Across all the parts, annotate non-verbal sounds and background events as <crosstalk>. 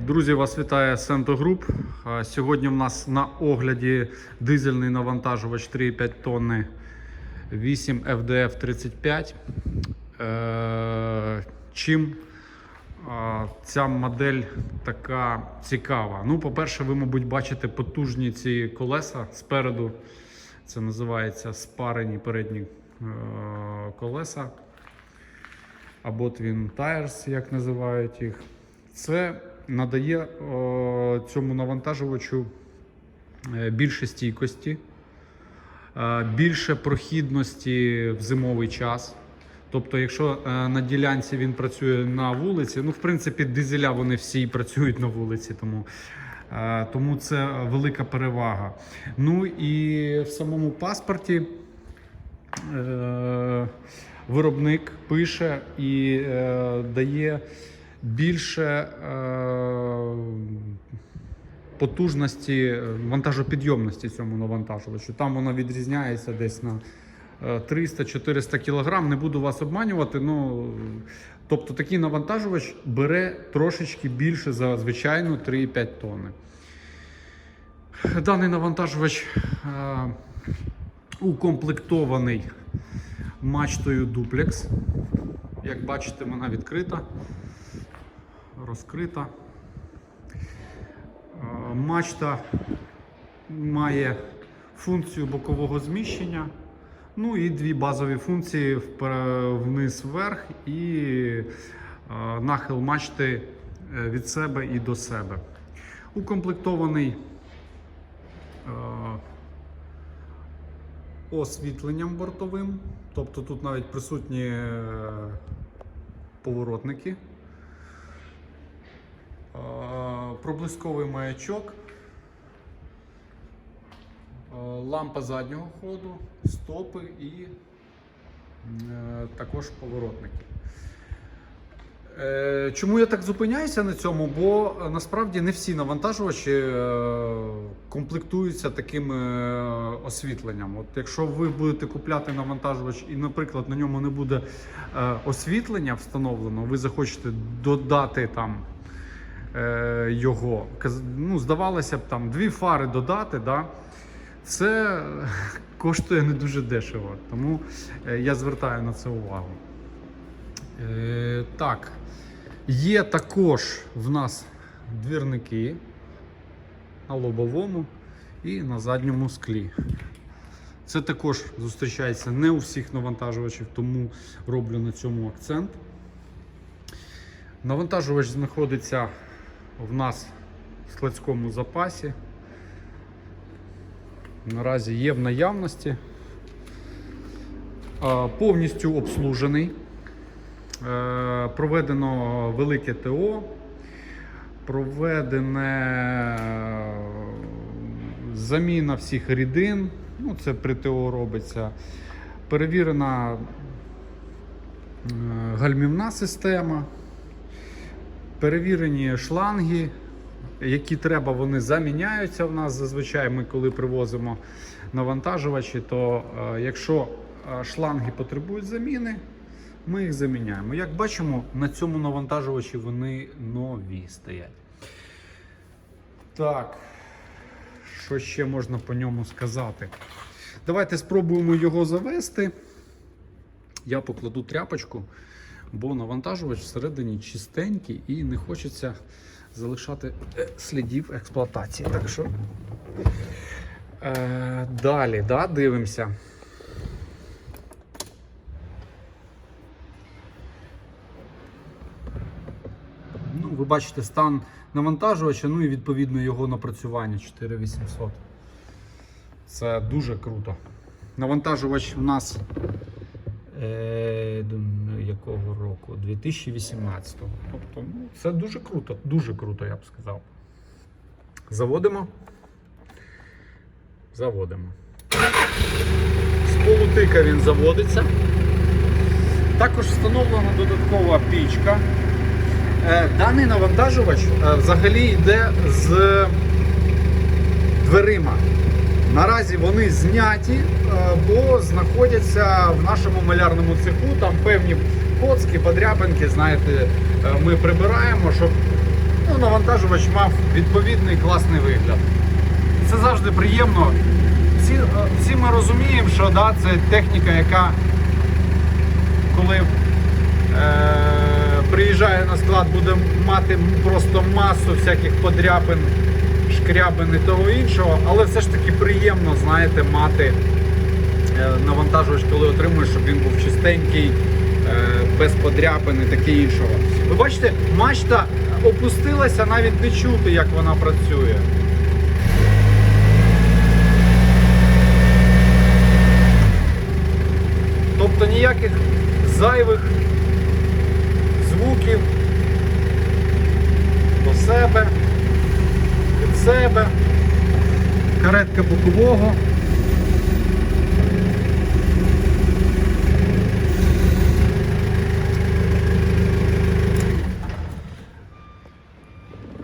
Друзі, вас вітає Сенто Груп. Сьогодні в нас на огляді дизельний навантажувач 3,5 тонни 8 FDF 35. Е, Чим ця модель така цікава? Ну, по-перше, ви, мабуть, бачите потужні ці колеса спереду. Це називається спарені передні е, колеса або Twin Tires, як називають їх. Це надає цьому навантажувачу е, більше стійкості, е, більше прохідності в зимовий час. Тобто, якщо е, на ділянці він працює на вулиці, ну, в принципі, дизеля вони всі працюють на вулиці, тому, е, тому це велика перевага. Ну і в самому паспорті е, виробник пише і е, дає більше е, потужності е, вантажопідйомності цьому навантажувачу. Там вона відрізняється десь на е, 300-400 кг. Не буду вас обманювати. Ну, тобто такий навантажувач бере трошечки більше за звичайну 3,5 тонни. Даний навантажувач е, укомплектований мачтою дуплекс. Як бачите, вона відкрита, розкрита. Е, Мачта має функцію бокового зміщення, ну і дві базові функції вниз вверх і е, нахил мачти е, від себе і до себе. Укомплектований освітленням бортовим, тобто тут навіть присутні поворотники, Е, проблисковий маячок, е, лампа заднього ходу, стопи і е, також поворотники. Е, Чому я так зупиняюся на цьому? Бо насправді не всі навантажувачі комплектуються таким освітленням. От якщо ви будете купляти навантажувач і, наприклад, на ньому не буде освітлення встановлено, ви захочете додати там його. Ну, здавалося б, там дві фари додати, да? це е, <laughs> коштує не дуже дешево. Тому е, я звертаю на це увагу. Е, так, є також в нас двірники на лобовому і на задньому склі. Це також зустрічається не у всіх навантажувачів, тому роблю на цьому акцент. Навантажувач знаходиться в нас в складському запасі. Наразі є в наявності. Повністю обслужений. Е, Проведено велике ТО, проведена заміна всіх рідин. Ну, це при ТО робиться. Перевірена е, гальмівна система. Перевірені шланги, які треба, вони заміняються в нас зазвичай. Ми коли привозимо навантажувачі, то е, якщо е, шланги потребують заміни, ми їх заміняємо. Як бачимо, на цьому навантажувачі вони нові стоять. Так, що ще можна по ньому сказати? Давайте спробуємо його завести. Я покладу тряпочку, бо навантажувач всередині чистенький і не хочеться залишати е, слідів експлуатації. Так що е, далі да, дивимося. Ну, ви бачите стан навантажувача, ну і відповідно його напрацювання 4800. Це дуже круто. Навантажувач у нас е, якого року? 2018. Тобто, ну, це дуже круто, дуже круто, я б сказав. Заводимо. Заводимо. З полутика він заводиться. Також встановлена додаткова пічка. Е, Даний навантажувач е, взагалі йде з дверима. Наразі вони зняті, е, бо знаходяться в нашому малярному цеху. Там певні коцки, подряпинки, знаєте, е, ми прибираємо, щоб ну, навантажувач мав відповідний класний вигляд. Це завжди приємно. Всі, е, всі ми розуміємо, що да, це техніка, яка коли е, приїжджає на склад, буде мати просто масу всяких подряпин, шкрябин і того іншого, але все ж таки приємно, знаєте, мати е, навантажувач, коли отримуєш, щоб він був чистенький, е, без подряпин таке іншого. Ви бачите, мачта опустилася, навіть не чути, як вона працює. Тобто ніяких зайвих звуків до себе, від себе, каретка бокового.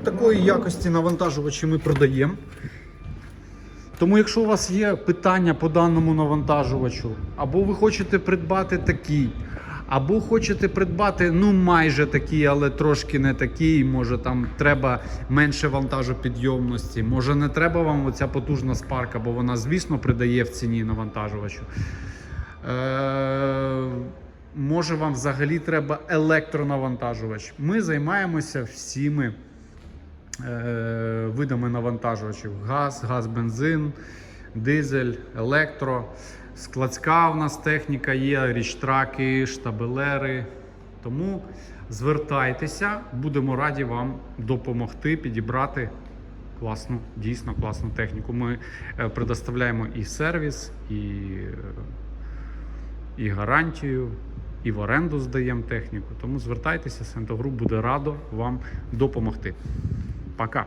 Такої якості навантажувачі ми продаємо. Тому, якщо у вас є питання по даному навантажувачу, або ви хочете придбати такий, або хочете придбати ну майже такий, але трошки не такий, може там треба менше вантажопідйомності, може не треба вам оця потужна спарка, бо вона, звісно, придає в ціні навантажувачу. Е- може вам взагалі треба електронавантажувач. Ми займаємося всіми е, видами навантажувачів: газ, газ, бензин, дизель, електро. Складська в нас техніка є, річтраки, штабелери. Тому звертайтеся, будемо раді вам допомогти підібрати класну, дійсно класну техніку. Ми е, предоставляємо і сервіс, і, і гарантію, і в оренду здаємо техніку. Тому звертайтеся, Сентогруп буде радо вам допомогти. Пока.